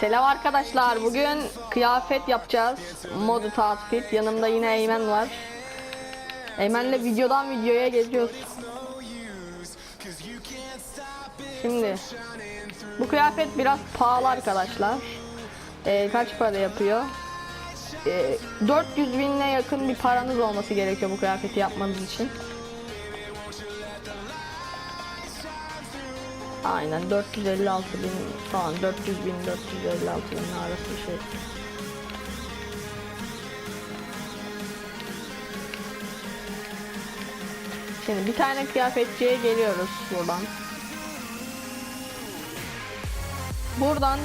Selam arkadaşlar. Bugün kıyafet yapacağız. Modu outfit. Yanımda yine Eymen var. Eymen'le videodan videoya geçiyoruz. Şimdi bu kıyafet biraz pahalı arkadaşlar. Ee, kaç para yapıyor? Ee, 400 binle yakın bir paranız olması gerekiyor bu kıyafeti yapmanız için. Aynen 456 bin falan 400 bin 456 bin arası şey. Şimdi bir tane kıyafetçiye geliyoruz buradan. Buradan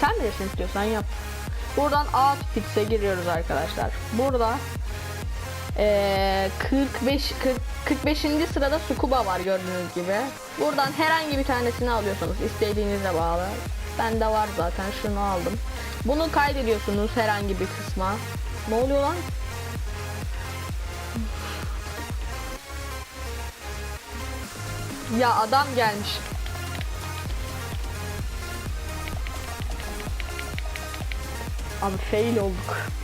sen bilirsin istiyorsan yap. Buradan outfits'e giriyoruz arkadaşlar. Burada ee, 45 40, 45. sırada Sukuba var gördüğünüz gibi. Buradan herhangi bir tanesini alıyorsanız istediğinize bağlı. Bende var zaten şunu aldım. Bunu kaydediyorsunuz herhangi bir kısma. Ne oluyor lan? Ya adam gelmiş. Abi fail olduk.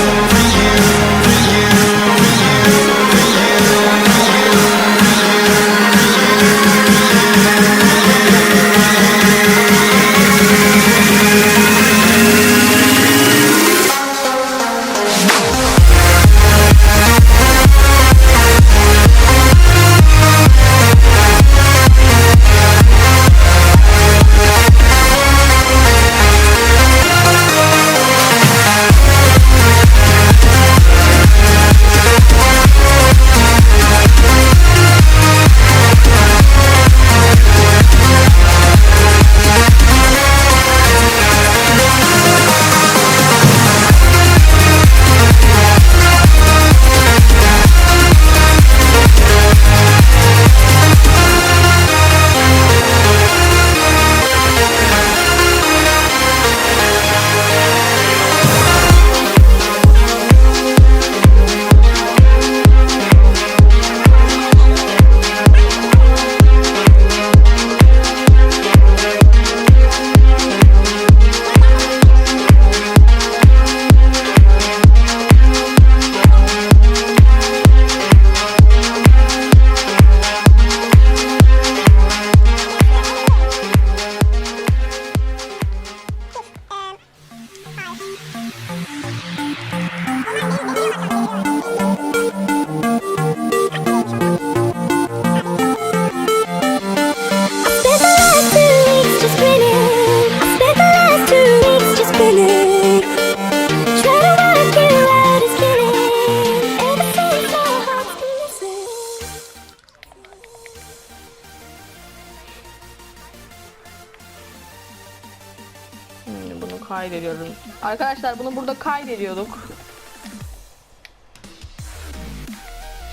Arkadaşlar bunu burada kaydediyorduk.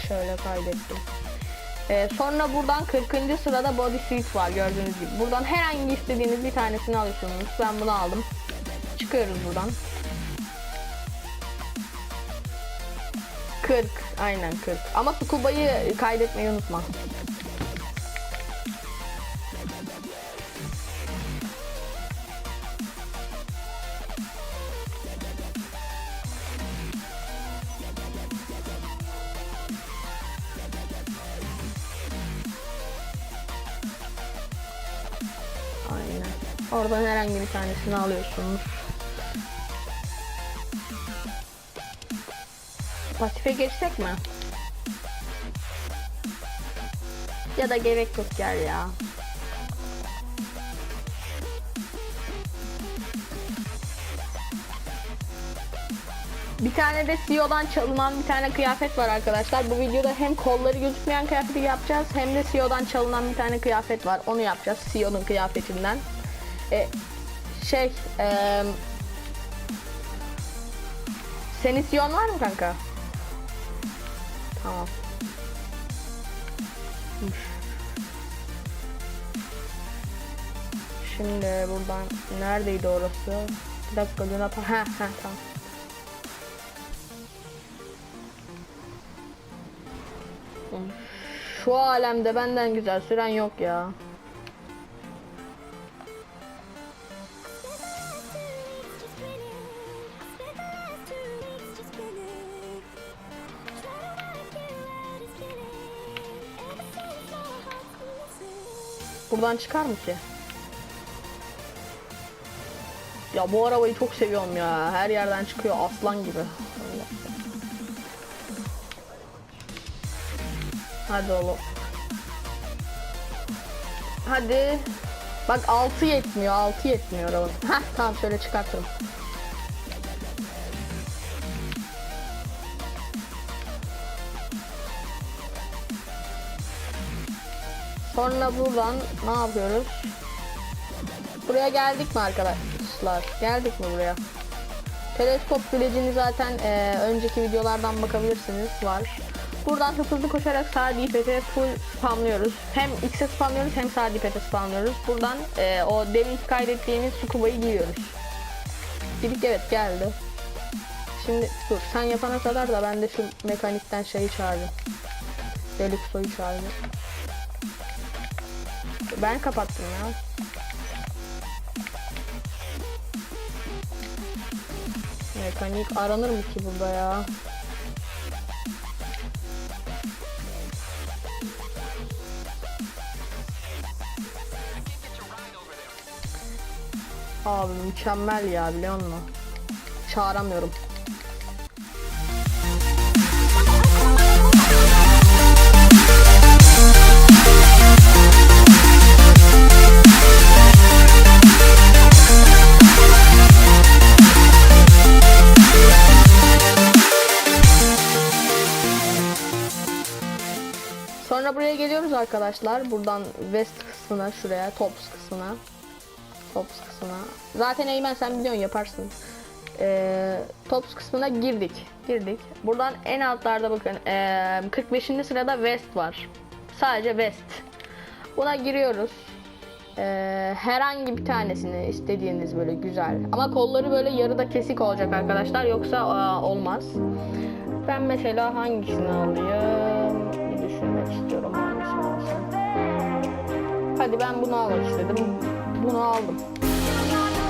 Şöyle kaydettim. Ee, sonra buradan 40. sırada body suit var gördüğünüz gibi. Buradan herhangi istediğiniz bir tanesini alıyorsunuz. Ben bunu aldım. Çıkıyoruz buradan. 40 aynen 40. Ama Scuba'yı kaydetmeyi unutma. Oradan herhangi bir tanesini alıyorsunuz. Pasife geçsek mi? Ya da gerek yok gel ya. Bir tane de CEO'dan çalınan bir tane kıyafet var arkadaşlar. Bu videoda hem kolları gözükmeyen kıyafeti yapacağız hem de CEO'dan çalınan bir tane kıyafet var. Onu yapacağız CEO'nun kıyafetinden. E, şey, e, senin CEO'n var mı kanka? Tamam. Şimdi buradan neredeydi orası? Bir dakika Luna Pa- Ha ha tamam. Şu alemde benden güzel süren yok ya. Buradan çıkar mı ki? Ya bu arabayı çok seviyorum ya. Her yerden çıkıyor aslan gibi. Hadi oğlum. Hadi. Bak 6 yetmiyor. 6 yetmiyor arabanın. Heh tamam şöyle çıkartırım. Sonra buradan ne yapıyoruz? Buraya geldik mi arkadaşlar? Geldik mi buraya? Teleskop gülecini zaten e, önceki videolardan bakabilirsiniz var. Buradan hızlı koşarak sağ dipete full spamlıyoruz. Hem X'e spamlıyoruz hem sağ dipete spamlıyoruz. Buradan e, o demin kaydettiğimiz Tsukuba'yı giriyoruz. Dedik evet geldi. Şimdi dur sen yapana kadar da ben de şu mekanikten şeyi çağırdım. Deluxo'yu çağırdım. Ben kapattım ya. Mekanik aranır mı ki burada ya? Abi mükemmel ya biliyor musun? Çağıramıyorum. Geliyoruz arkadaşlar. Buradan west kısmına şuraya tops kısmına. Tops kısmına. Zaten Eymen sen biliyorsun yaparsın. Ee, tops kısmına girdik. Girdik. Buradan en altlarda bakın ee, 45. sırada west var. Sadece west. Buna giriyoruz. Ee, herhangi bir tanesini istediğiniz böyle güzel. Ama kolları böyle yarıda kesik olacak arkadaşlar. Yoksa aa, olmaz. Ben mesela hangisini alayım? Hadi ben bunu almak istedim. Bunu aldım.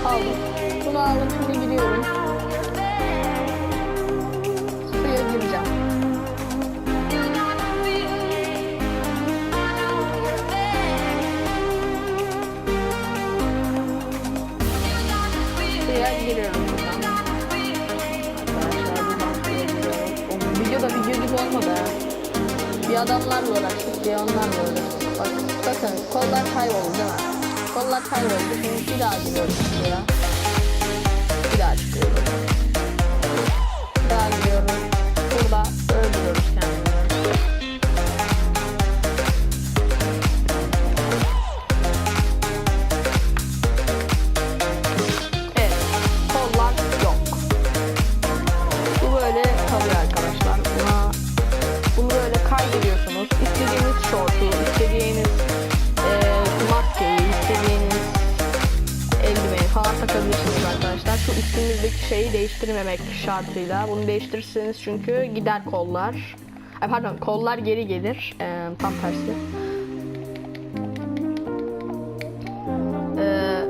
Aldım. Bunu aldım şimdi gidiyorum. Suya gireceğim. Suya giriyorum. Oğlum, Video gibi olmadı. Bir adamlarla uğraştık, bir onlarla uğraştık. Bak, bakın kollar kayboldu değil mi? Kollar kayboldu. Şimdi bir daha giriyoruz buraya. Bir daha çıkıyoruz. Takabilirsiniz arkadaşlar. Şu üstümüzdeki şeyi değiştirmemek şartıyla. Bunu değiştirirseniz çünkü gider kollar. Ay pardon kollar geri gelir. Ee, tam tersi. Ee,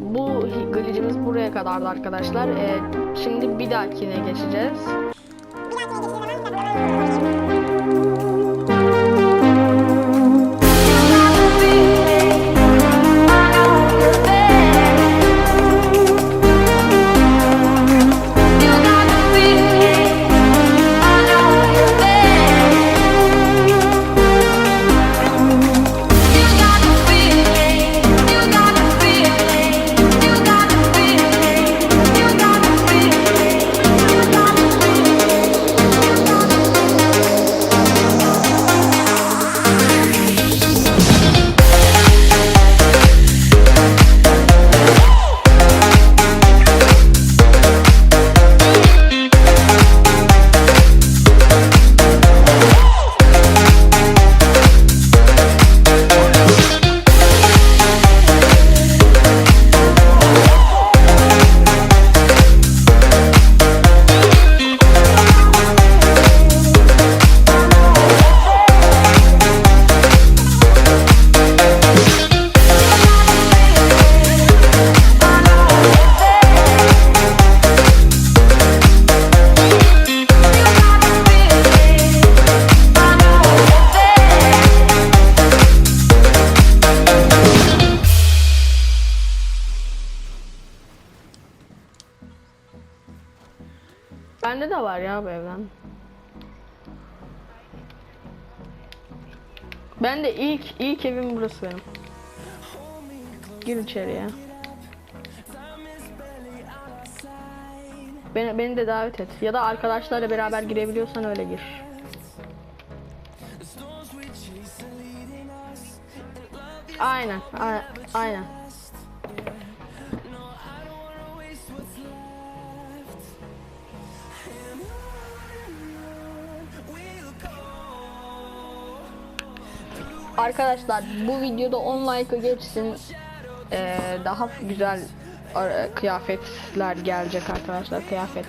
bu glitch'imiz buraya kadardı arkadaşlar. Ee, şimdi bir dahakine geçeceğiz. Bende Ben de ilk ilk evim burası benim. Gir içeriye. Beni, beni de davet et. Ya da arkadaşlarla beraber girebiliyorsan öyle gir. Aynen, aynen. Arkadaşlar bu videoda 10 like'ı geçsin. Ee, daha güzel e, kıyafetler gelecek arkadaşlar. Kıyafet.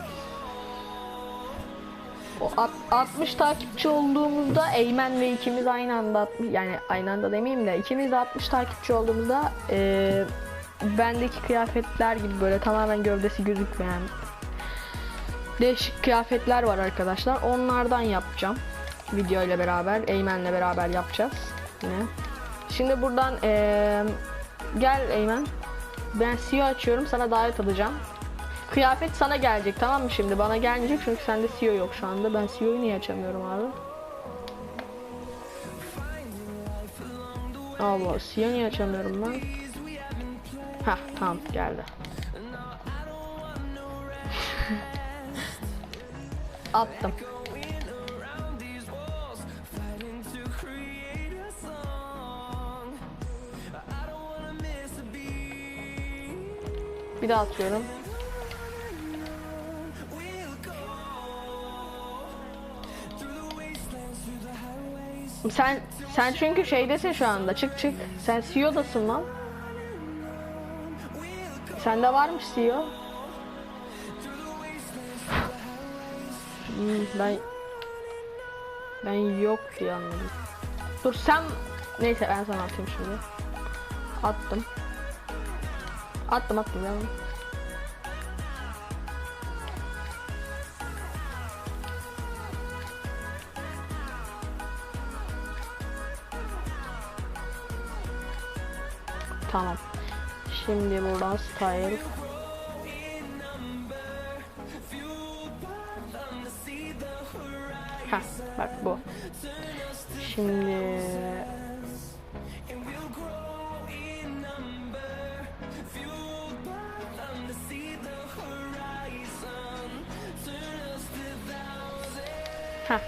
O alt- 60 takipçi olduğumuzda Eymen ve ikimiz aynı anda 60 yani aynı anda demeyeyim de ikimiz de 60 takipçi olduğumuzda e, bendeki kıyafetler gibi böyle tamamen gövdesi gözükmeyen değişik kıyafetler var arkadaşlar. Onlardan yapacağım. Video ile beraber, Eymen'le beraber yapacağız. Yine. Şimdi buradan eee, gel Eymen. Ben CEO açıyorum. Sana davet alacağım. Kıyafet sana gelecek tamam mı şimdi? Bana gelmeyecek çünkü sende CEO yok şu anda. Ben CEO'yu niye açamıyorum abi? Allah CEO niye açamıyorum lan? Hah tamam geldi. Attım. Bir daha atıyorum. Sen sen çünkü şeydesin şu anda. Çık çık. Sen CEO'dasın lan. Sende varmış CEO. Hmm, ben ben yok diye anladım. Dur sen neyse ben sana atayım şimdi. Attım. Attım attım ya. Tamam. Şimdi buradan style. Ha, bak bu. Şimdi Ha.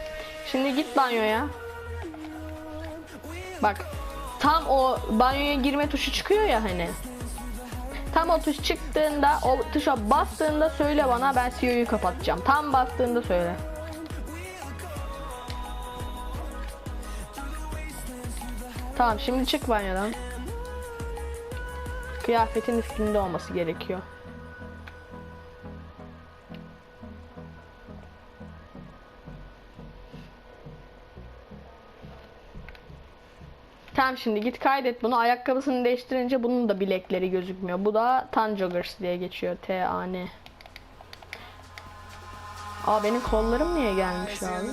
Şimdi git banyoya. Bak. Tam o banyoya girme tuşu çıkıyor ya hani. Tam o tuş çıktığında, o tuşa bastığında söyle bana ben CEO'yu kapatacağım. Tam bastığında söyle. Tamam şimdi çık banyodan. Kıyafetin üstünde olması gerekiyor. Tamam şimdi git kaydet bunu. Ayakkabısını değiştirince bunun da bilekleri gözükmüyor. Bu da Tan Joggers diye geçiyor. T-A-N. Aa benim kollarım niye gelmiş abi?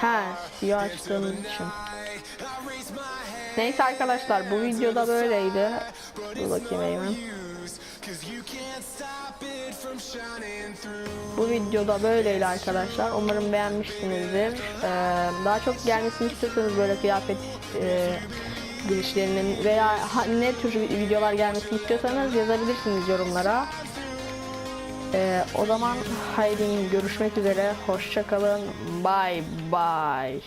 He siyah açtığım için. Neyse arkadaşlar bu videoda böyleydi. Dur bakayım Eymen. Bu videoda böyleydi arkadaşlar. Umarım beğenmişsinizdir. Ee, daha çok gelmesini istiyorsanız böyle kıyafet e, girişlerinin veya ne tür videolar gelmesini istiyorsanız yazabilirsiniz yorumlara. Ee, o zaman haydi görüşmek üzere. Hoşçakalın. Bye bye.